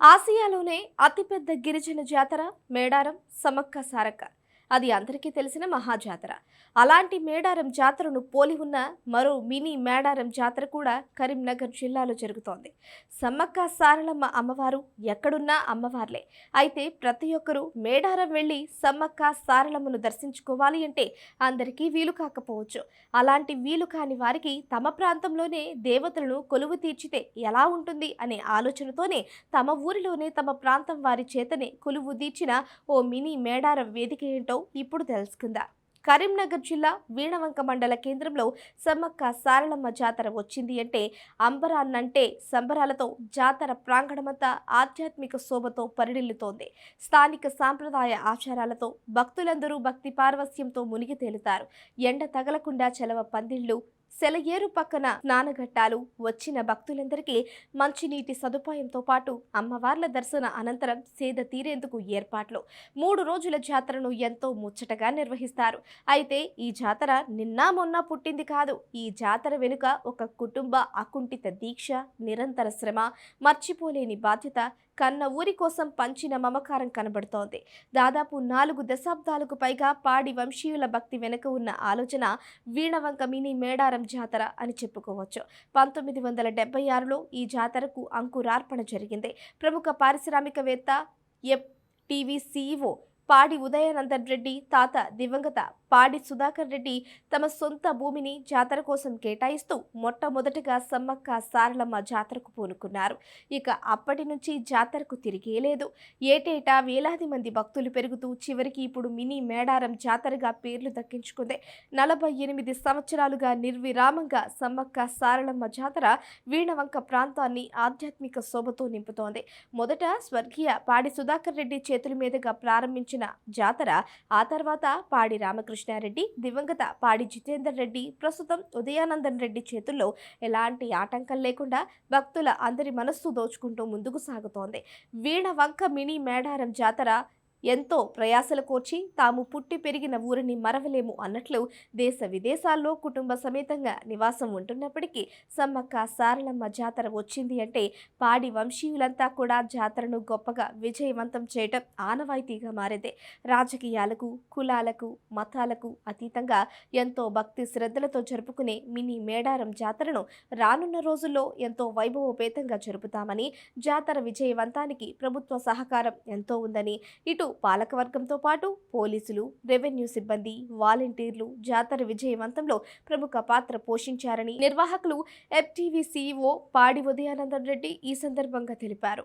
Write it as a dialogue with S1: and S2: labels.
S1: ఆసియాలోనే అతిపెద్ద గిరిజన జాతర మేడారం సమక్క సారక్క. అది అందరికీ తెలిసిన మహాజాతర. అలాంటి మేడారం జాతరను పోలి ఉన్న మరో మినీ మేడారం జాతర కూడా కరీంనగర్ జిల్లాలో జరుగుతోంది. సమ్మక్క సారలమ్మ అమ్మవారు ఎక్కడున్నా అమ్మవార్లే. అయితే ప్రతి ఒక్కరూ మేడారం వెళ్ళి సమ్మక్క సారలమ్మను దర్శించుకోవాలి అంటే అందరికీ వీలు కాకపోవచ్చు. అలాంటి వీలు కాని వారికి తమ ప్రాంతంలోనే దేవతలను కొలువు తీర్చితే ఎలా ఉంటుంది అనే ఆలోచనతోనే తమ ఊరిలోనే తమ ప్రాంతం వారి చేతనే కొలువు తీర్చిన ఓ మినీ మేడారం వేదిక ఏంటో ఇప్పుడు తెలుసుకుందాం. కరీంనగర్ జిల్లా వీణవంక మండల కేంద్రంలో సమ్మక్క సారలమ్మ జాతర వచ్చింది అంటే అంబరాన్నంటే సంబరాలతో జాతర ప్రాంగణమంతా ఆధ్యాత్మిక శోభతో పరిడిల్లుతోంది స్థానిక సాంప్రదాయ ఆచారాలతో భక్తులందరూ భక్తి పార్వస్యంతో మునిగి తేలుతారు. ఎండ తగలకుండా చలవ పందిళ్ళు సెలయేరు పక్కన స్నానఘట్టాలు వచ్చిన భక్తులందరికీ మంచినీటి సదుపాయంతో పాటు అమ్మవార్ల దర్శన అనంతరం సేద తీరేందుకు ఏర్పాట్లు. మూడు రోజుల జాతరను ఎంతో ముచ్చటగా నిర్వహిస్తారు. అయితే ఈ జాతర నిన్న మొన్న పుట్టింది కాదు. ఈ జాతర వెనుక ఒక కుటుంబ అకుంఠిత దీక్ష నిరంతర శ్రమ మర్చిపోలేని బాధ్యత కన్న ఊరి కోసం పంచిన మమకారం కనబడుతోంది. దాదాపు నాలుగు దశాబ్దాలకు పైగా పాడి వంశీయుల భక్తి వెనుక ఉన్న ఆలోచన వీణవంక మినీ మేడారం జాతర అని చెప్పుకోవచ్చు. పంతొమ్మిది వందల డెబ్బై ఆరులో ఈ జాతరకు అంకురార్పణ జరిగింది. ప్రముఖ పారిశ్రామికవేత్త ఎఫ్ టీవీ సీఈఓ పాడి ఉదయానందన్ రెడ్డి తాత దివంగత పాడి సుధాకర్ రెడ్డి తమ సొంత భూమిని జాతర కోసం కేటాయిస్తూ మొట్టమొదటగా సమ్మక్క సారలమ్మ జాతరకు పూనుకున్నారు. ఇక అప్పటి నుంచి జాతరకు తిరిగే లేదు. ఏటేటా వేలాది మంది భక్తులు పెరుగుతూ చివరికి ఇప్పుడు మినీ మేడారం జాతరగా పేర్లు దక్కించుకుంది. నలభై ఎనిమిది సంవత్సరాలుగా నిర్విరామంగా సమ్మక్క సారలమ్మ జాతర వీణవంక ప్రాంతాన్ని ఆధ్యాత్మిక శోభతో నింపుతోంది. మొదట స్వర్గీయ పాడి సుధాకర్ రెడ్డి చేతుల మీదుగా ప్రారంభించిన జాతర ఆ తర్వాత పాడి రామకృష్ణారెడ్డి దివంగత పాడి జితేందర్ రెడ్డి ప్రస్తుతం ఉదయానందన్ రెడ్డి చేతుల్లో ఎలాంటి ఆటంకం లేకుండా భక్తుల అందరి మనస్సు దోచుకుంటూ ముందుకు సాగుతోంది. వీణ వంక మినీ మేడారం జాతర ఎంతో ప్రయాసల కోర్చి తాము పుట్టి పెరిగిన ఊరిని మరవలేము అన్నట్లు దేశ విదేశాల్లో కుటుంబ సమేతంగా నివాసం ఉంటున్నప్పటికీ సమ్మక్క సారలమ్మ జాతర వచ్చింది అంటే పాడి వంశీయులంతా కూడా జాతరను గొప్పగా విజయవంతం చేయటం ఆనవాయితీగా మారింది. రాజకీయాలకు కులాలకు మతాలకు అతీతంగా ఎంతో భక్తి శ్రద్ధలతో జరుపుకునే మినీ మేడారం జాతరను రానున్న రోజుల్లో ఎంతో వైభవోపేతంగా జరుపుతామని జాతర విజయవంతానికి ప్రభుత్వ సహకారం ఎంతో ఉందని ఇటు పాలకవర్గంతో పాటు పోలీసులు రెవెన్యూ సిబ్బంది వాలంటీర్లు జాతర విజయవంతంలో ప్రముఖ పాత్ర పోషించారని నిర్వాహకులు ఎఫ్టీవీ సీఈఓ పాడి ఉదయానందన్ రెడ్డి ఈ సందర్భంగా తెలిపారు.